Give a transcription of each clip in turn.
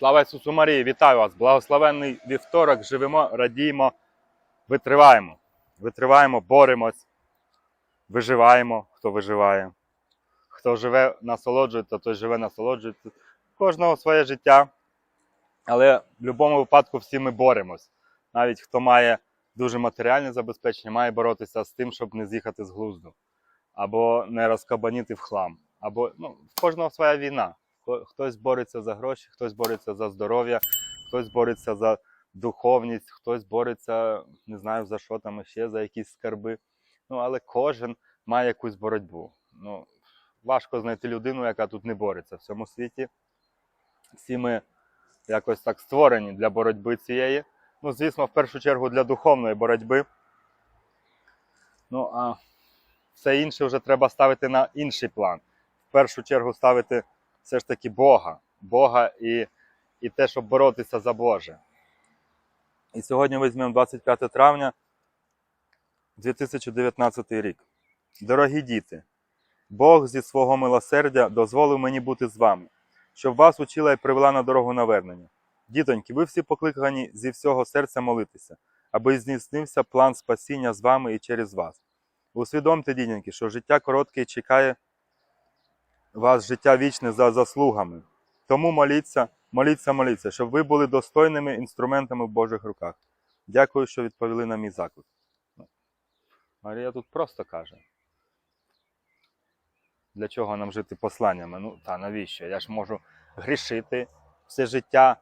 Слава Ісусу Марії, вітаю вас! Благословенний вівторок, живемо, радіємо, витриваємо. Витриваємо, боремось, виживаємо, хто виживає. Хто живе, насолоджується, той живе, насолоджується. Кожного своє життя. Але в будь-якому випадку всі ми боремось. Навіть хто має дуже матеріальне забезпечення, має боротися з тим, щоб не з'їхати з глузду. Або не розкабаніти в хлам. Або ну, в кожного своя війна. Хто- Хтось бореться за гроші, хтось бореться за здоров'я, хтось бореться за духовність, хтось бореться, не знаю за що там ще, за якісь скарби. Ну, але кожен має якусь боротьбу. Ну, важко знайти людину, яка тут не бореться в цьому світі. Всі ми якось так створені для боротьби цієї. Ну, звісно, в першу чергу для духовної боротьби. Ну, а все інше вже треба ставити на інший план. В першу чергу ставити все ж таки Бога. Бога і, і те, щоб боротися за Боже. І сьогодні візьмемо 25 травня 2019 рік. Дорогі діти, Бог зі свого милосердя дозволив мені бути з вами, щоб вас учила і привела на дорогу навернення. Дітоньки, ви всі покликані зі всього серця молитися, аби здійснився план спасіння з вами і через вас. Усвідомте, дітоньки, що життя коротке і чекає вас життя вічне за заслугами. Тому моліться, моліться, моліться, щоб ви були достойними інструментами в Божих руках. Дякую, що відповіли на мій заклик. Марія тут просто каже. Для чого нам жити посланнями? Ну, та навіщо? Я ж можу грішити все життя,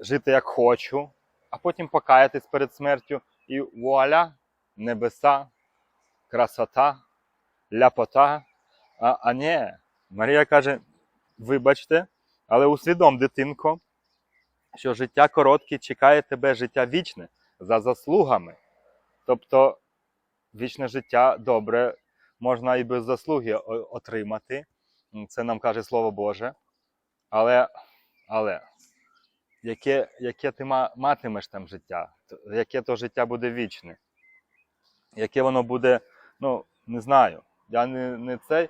жити як хочу, а потім покаятись перед смертю і вуаля, небеса, красота, ляпота. А, а ні, Марія каже: вибачте, але усвідом, дитинко, що життя коротке, чекає тебе життя вічне за заслугами. Тобто вічне життя добре можна і без заслуги отримати. Це нам каже Слово Боже. Але, але яке, яке ти матимеш там життя? Яке то життя буде вічне? Яке воно буде, ну, не знаю. Я не, не цей,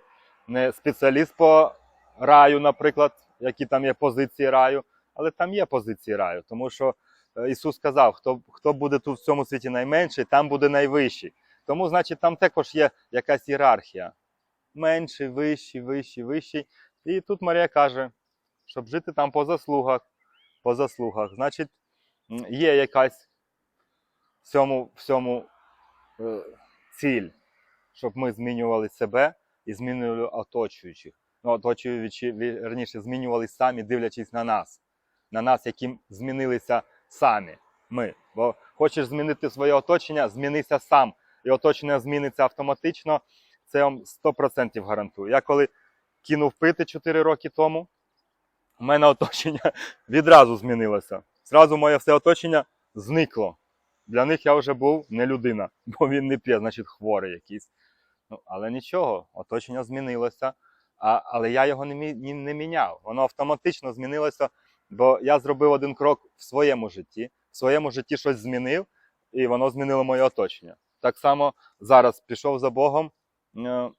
не спеціаліст по раю, наприклад, які там є позиції раю, але там є позиції раю, тому що е, Ісус сказав, хто, хто буде тут в цьому світі найменший, там буде найвищий. Тому, значить, там також є якась ієрархія. Менший, вищий, вищий, вищий. І тут Марія каже, щоб жити там по заслугах, по заслугах. Значить, є якась в цьому, в цьому е, ціль, щоб ми змінювали себе і змінювали оточуючих. Ну, оточуючи, верніше, змінювали самі, дивлячись на нас, на нас, яким змінилися самі ми. Бо хочеш змінити своє оточення, змінися сам. І оточення зміниться автоматично. Це я вам 100% гарантую. Я коли кинув пити 4 роки тому, у мене оточення відразу змінилося. Зразу моє все оточення зникло. Для них я вже був не людина, бо він не п'є, значить хворий якийсь. Ну, але нічого, оточення змінилося, а, але я його не, мі- не міняв. Воно автоматично змінилося, бо я зробив один крок в своєму житті, в своєму житті щось змінив, і воно змінило моє оточення. Так само зараз пішов за Богом е,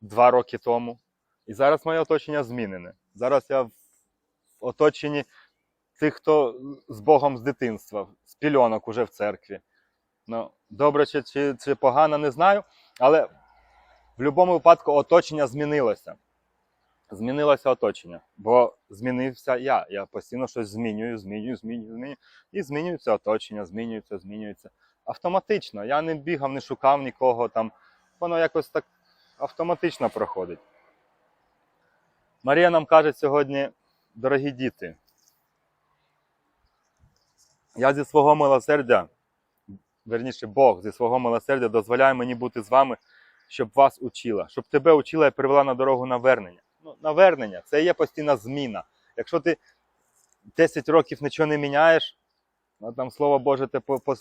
два роки тому, і зараз моє оточення змінене. Зараз я в оточенні тих, хто з Богом з дитинства, з пільонок уже в церкві. Ну, добре чи, чи, чи погано, не знаю, але в будь-якому випадку оточення змінилося. Змінилося оточення, бо змінився я. Я постійно щось змінюю, змінюю, змінюю, змінюю. І змінюється оточення, змінюється, змінюється. Автоматично. Я не бігав, не шукав нікого там. Воно якось так автоматично проходить. Марія нам каже сьогодні, дорогі діти, я зі свого милосердя, верніше Бог зі свого милосердя дозволяє мені бути з вами, щоб вас учила, щоб тебе учила і привела на дорогу навернення. Ну, навернення це є постійна зміна. Якщо ти 10 років нічого не міняєш, ну, там слово Боже, ти по, по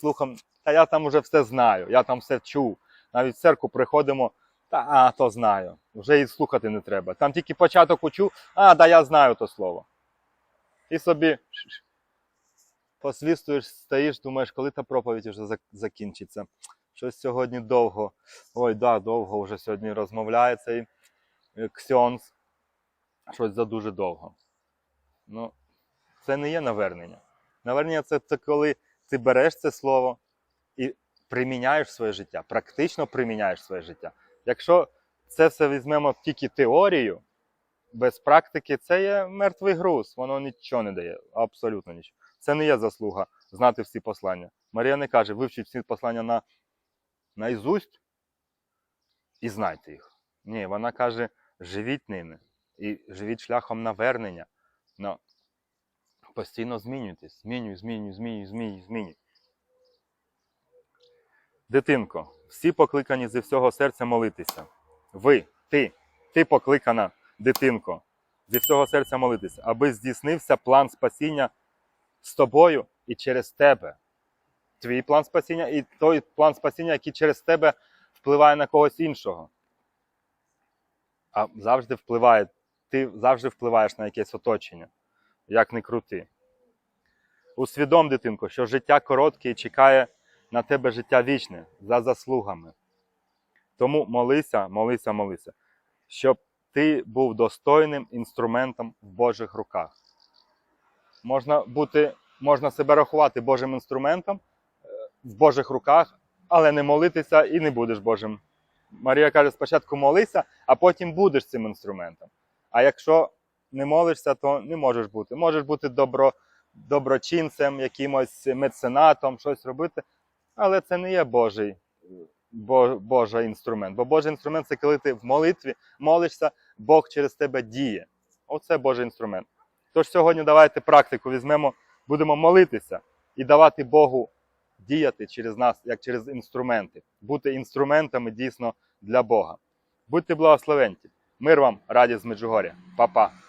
та я там вже все знаю, я там все чув. Навіть в церкву приходимо, та а, то знаю. Вже і слухати не треба. Там тільки початок учу, а, да я знаю то слово. І собі посвістуєш, стоїш, думаєш, коли та проповідь вже закінчиться. Щось сьогодні довго. Ой, да, довго вже сьогодні розмовляє цей ксьонс. Щось за дуже довго. Ну, Це не є навернення. Навернення це, це коли ти береш це слово і приміняєш своє життя, практично приміняєш своє життя. Якщо це все візьмемо тільки теорію, без практики, це є мертвий груз, воно нічого не дає, абсолютно нічого. Це не є заслуга знати всі послання. Марія не каже, вивчіть всі послання на, на ізусть і знайте їх. Ні, вона каже, живіть ними і живіть шляхом навернення. На... Постійно змінюйтесь. Змінюй, змінюй, змінюй, змінюй, змінюй. Дитинко, всі покликані зі всього серця молитися. Ви, ти, ти покликана, дитинко, зі всього серця молитися, аби здійснився план спасіння з тобою і через тебе. Твій план спасіння і той план спасіння, який через тебе впливає на когось іншого. А завжди впливає, ти завжди впливаєш на якесь оточення, як не крути. Усвідом, дитинко, що життя коротке і чекає на тебе життя вічне за заслугами. Тому молися, молися, молися, щоб ти був достойним інструментом в Божих руках. Можна бути, можна себе рахувати Божим інструментом в Божих руках, але не молитися і не будеш Божим. Марія каже: спочатку молися, а потім будеш цим інструментом. А якщо не молишся, то не можеш бути. Можеш бути добро, доброчинцем, якимось меценатом, щось робити, але це не є Божий, Бо, Божий інструмент. Бо Божий інструмент це коли ти в молитві молишся, Бог через тебе діє. Оце Божий інструмент. Тож сьогодні давайте практику візьмемо, будемо молитися і давати Богу діяти через нас, як через інструменти, бути інструментами дійсно для Бога. Будьте благословенті! Мир вам, радість з Меджугоря. Па-па.